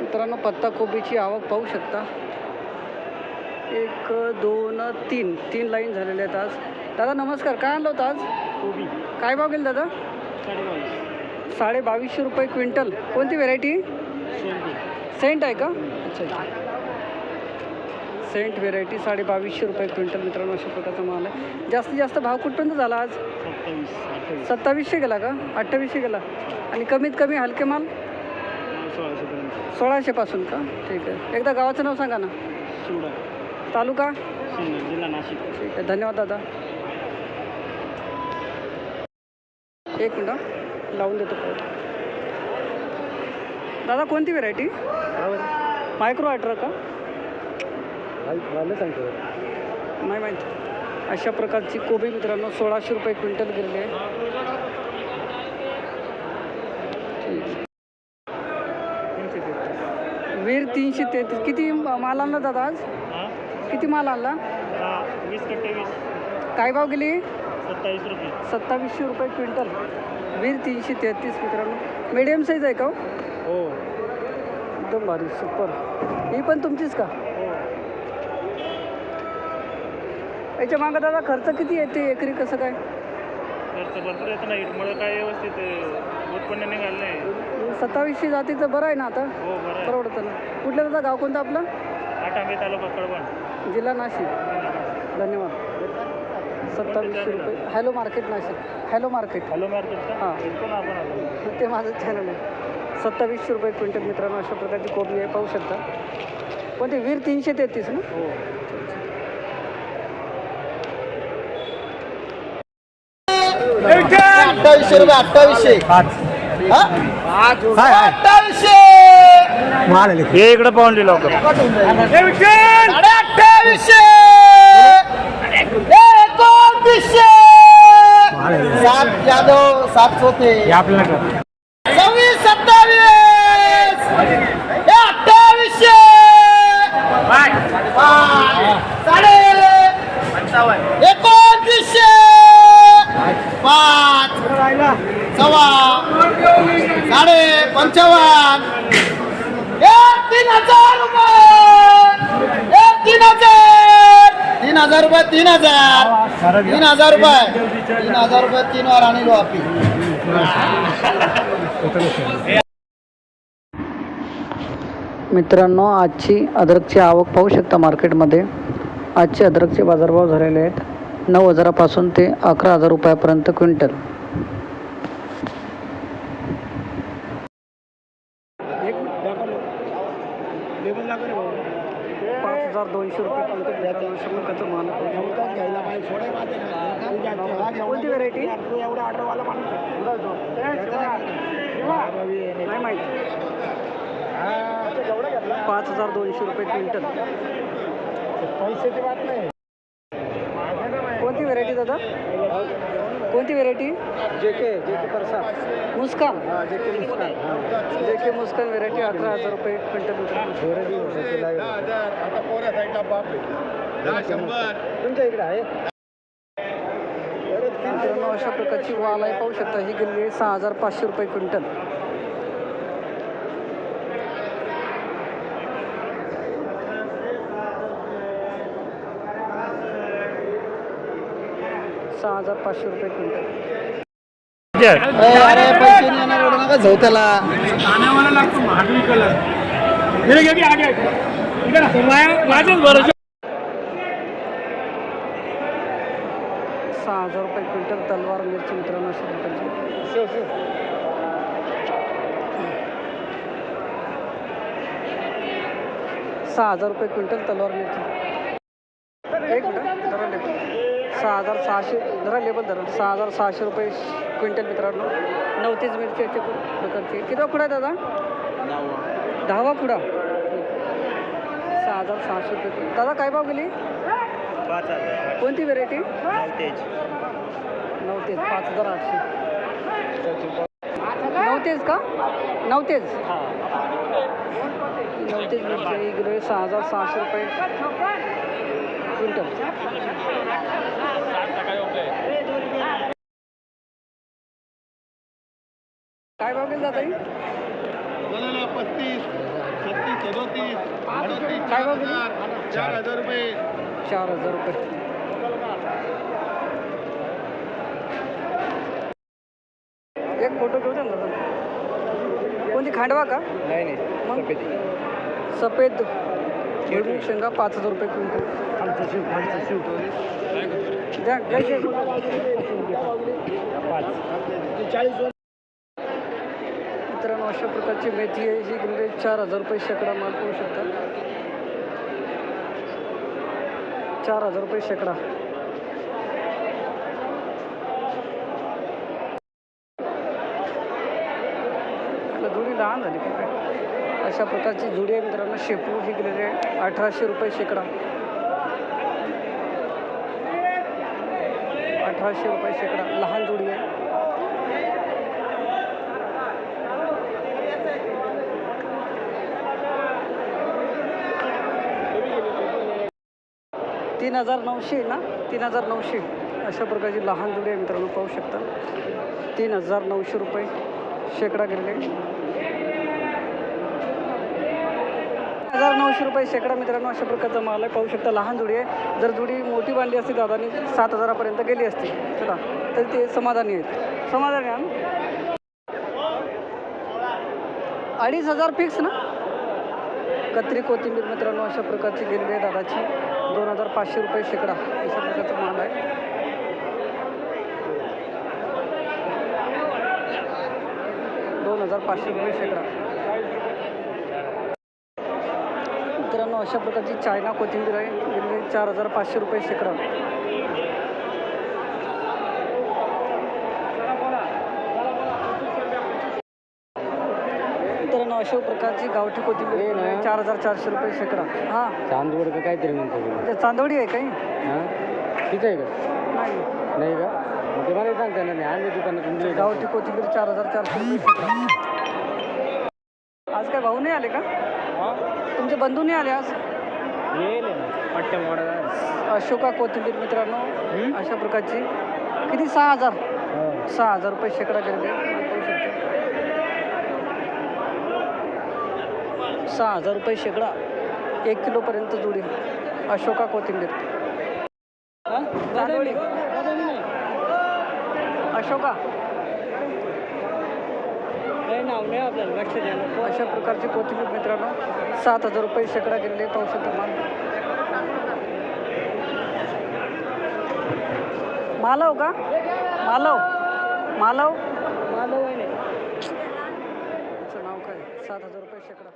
मित्रांनो पत्ताकोबीची आवक पाहू शकता. एक दोन तीन. तीन लाईन झालेले आहेत आज. दादा नमस्कार. काय आणलं होतं आज? कोबी. काय भाव गेलं दादा? साडे बावीसशे रुपये क्विंटल. कोणती व्हेरायटी? सेंट आहे का? अच्छा सेंट व्हेरायटी साडे बावीसशे रुपये क्विंटल मित्रांनो अशा प्रकारचा माल आहे. जास्तीत जास्त भाव कुठपर्यंत झाला आज? सत्तावीसशे गेला का? अठ्ठावीसशे गेला. आणि कमीत कमी हलके माल? सोळाशेपर्यंत सोळाशेपासून का? ठीक आहे. एकदा गावाचं नाव सांगा ना. चिवडा तालुका? सिन्नर जिल्हा नाशिक. ठीक आहे. धन्यवाद दादा. एक मिनटं लावून देतो परत. दादा कोणती व्हेरायटी मायक्रो अठरा का? सांगतो नाही माहीत. अशा प्रकारची कोबी मित्रांनो सोळाशे रुपये क्विंटल गेलेली आहे. वीर तीनशे तेहतीस. किती माल आणला दादा आज? किती माल आणला? वीस कट्टे वीस. काय भाव गेली? सत्तावीस रुपये. सत्तावीसशे रुपये क्विंटल. वीर तीनशे तेहतीस मित्रांनो. मीडियम साईज आहे का हो? हो. एकदम भारी सुपर ही पण तुमचीच का? हो. याच्या मागं दादा खर्च किती येते एकरी कसं काय? खर्च भरपूर येतो ना इटमुळे काय व्यवस्थित उत्पन्न निघालं नाही सत्तावीसशे जातीचं बरं आहे ना आता? हो बरं आहे. परवडतं ना. कुठलं दादा गाव कोणतं आपलं? आठांबे तालुका कळवण. जिल्हा नाशिक. धन्यवाद. सत्तावीसशे रुपये. Hello market Nashik. Hello market. Hello market का? हां. आपण आलो? ते माझं चॅनल आहे. सत्तावीसशे रुपये क्विंटल मित्रांनो अशा प्रकारची कोबी आहे पाहू शकता. पण ते वीर तीनशे तेहतीस ना? हो. अठ्ठावीसशे रुपये अठ्ठावीसशे. हा? अठ्ठावीसशे. हे इकडे पाहून लोक साडे अठ्ठावीसशे. एकोणतीसशे. सात यादव सात चौथे सव्वीस सत्तावीस हे अठ्ठावीसशे साडे एकोणतीसशे पाच सव्वा साडे पंचावन्न एक तीन हजार रुपये. तीन हजार. तीन हजार रुपये तीन हजार. तीन हजार रुपये. तीन हजार रुपये तीन वार आणलो आपली मित्रांनो आजची अद्रकची आवक पाहू शकता मार्केटमध्ये. आजचे अद्रकचे बाजारभाव झालेले आहेत. नऊ हजारापासून ते अकरा हजार रुपयापर्यंत क्विंटल. पाच हजार दोनशे रुपये कोणती व्हेरायटी नाही माहिती. पाच हजार दोनशे रुपये क्विंटल. कोणती व्हेरायटी दादा? कोणती व्हेरायटी जे के जे के परसाद. मुस्कान. जे के मुस्कान जे के मुस्कान व्हेरायटी अकरा हजार रुपये क्विंटल तुमच्या इकडे आहे? अशा प्रकारची वाल आहे पाहू शकता ही गेलेली आहे सहा हजार पाचशे रुपये क्विंटल सहा हजार पाचशे रुपये क्विंटल. अरे पैसे नाही येणार एवढं नका जाऊ त्याला. सहा हजार रुपये क्विंटल तलवार मिरची मित्रांनो अशा प्रकारची. सहा हजार रुपये क्विंटल तलवार मिरची. एक मिनिट सहा हजार सहाशे जरा लेबल धरा. सहा हजार सहाशे रुपये क्विंटल मित्रांनो. नवतीच मिरची याचे प्रकारची. किती कुडा आहे दादा? दहावा कुडा सहा हजार सहाशे रुपये. दादा काय भाव गेली? कोणती व्हेरायटी नवतेज पाच हजार आठशे. नवतेज का? नवतेज नवतेज मिरची किलो सहा हजार सहाशे रुपये. क्विंटल काय भाव गेला ताई? पस्तीस सदोतीस अडोतीस काय भाव दिली? चार हजार रुपये. चार हजार रुपये. एक फोटो घेऊ द्या ना कोणती खांडवा का? नाही मग? सफेद. भुईमुग शेंगा पाच हजार रुपये क्विंटल. मित्रांनो अशा प्रकारची मेथी आहे जी गेले चार हजार रुपये शेकडा माल पाहू शकता. चार हजार रुपये शेकडा. जुडी लहान झाली काय अशा प्रकारची जुडी मित्रांनो. शेपू ही आहे. अठराशे रुपये शेकडा. अठराशे रुपये शेकडा. लहान जुडी आहे. तीन हजार नऊशे ना? तीन हजार नऊशे. अशा प्रकारची लहान जुडी आहे मित्रांनो. पाहू शकता. तीन हजार नऊशे रुपये शेकडा गेलेले. हजार नऊशे रुपये शेकडा मित्रांनो अशा प्रकारचा माल आहे. पाहू शकता लहान जुडी आहे. जर जुडी मोठी बांधली असती दादानी सात हजारापर्यंत गेली असती. चला तर ते समाधानी आहेत. समाधानी आहे अडीच हजार फिक्स ना? कत्री कोथिंबीर मित्रांनो अशा प्रकारची गेलेली आहे दादाची. दोन हजार पाचशे रुपये शेकडा अशा प्रकारचा माल आहे. दोन हजार पाचशे रुपये शेकडा. मित्रांनो अशा प्रकारची चायना कोथिंबीर आहे. चार हजार पाचशे रुपये शेकडा. मित्रांनो अशा प्रकारची गावठी कोथिंबीर आहे चार हजार चारशे रुपये शेकडा. हां. चांदवड का काहीतरी म्हणतो चांदवडी आहे काही? हां? ठीक आहे का? नाही. नाही का? मग ते मला सांगता नाही. आणले दुकानात. गावठी कोथिंबीर चार हजार चारशे रुपये शेकडा. आज काय भाऊ नाही आले का? बंधू नाही आले आज येईल ना पट्ट्या मोडा अशोका कोथिंबीर मित्रांनो अशा प्रकारची. किती? सहा हजार. सहा हजार रुपये शेकडा शकता सहा हजार रुपये शेकडा. एक किलोपर्यंत जुडी. अशोका कोथिंबीर. चांदवडी. अशोका लक्ष द्या अशा प्रकारची कोथिंबीर मित्रांनो सात हजार रुपये शेकडा गेलेले पाहू शकता माल मालव का? मालव. मालव? मालव आहे तुमचं नाव काय? सात हजार रुपये शेकडा.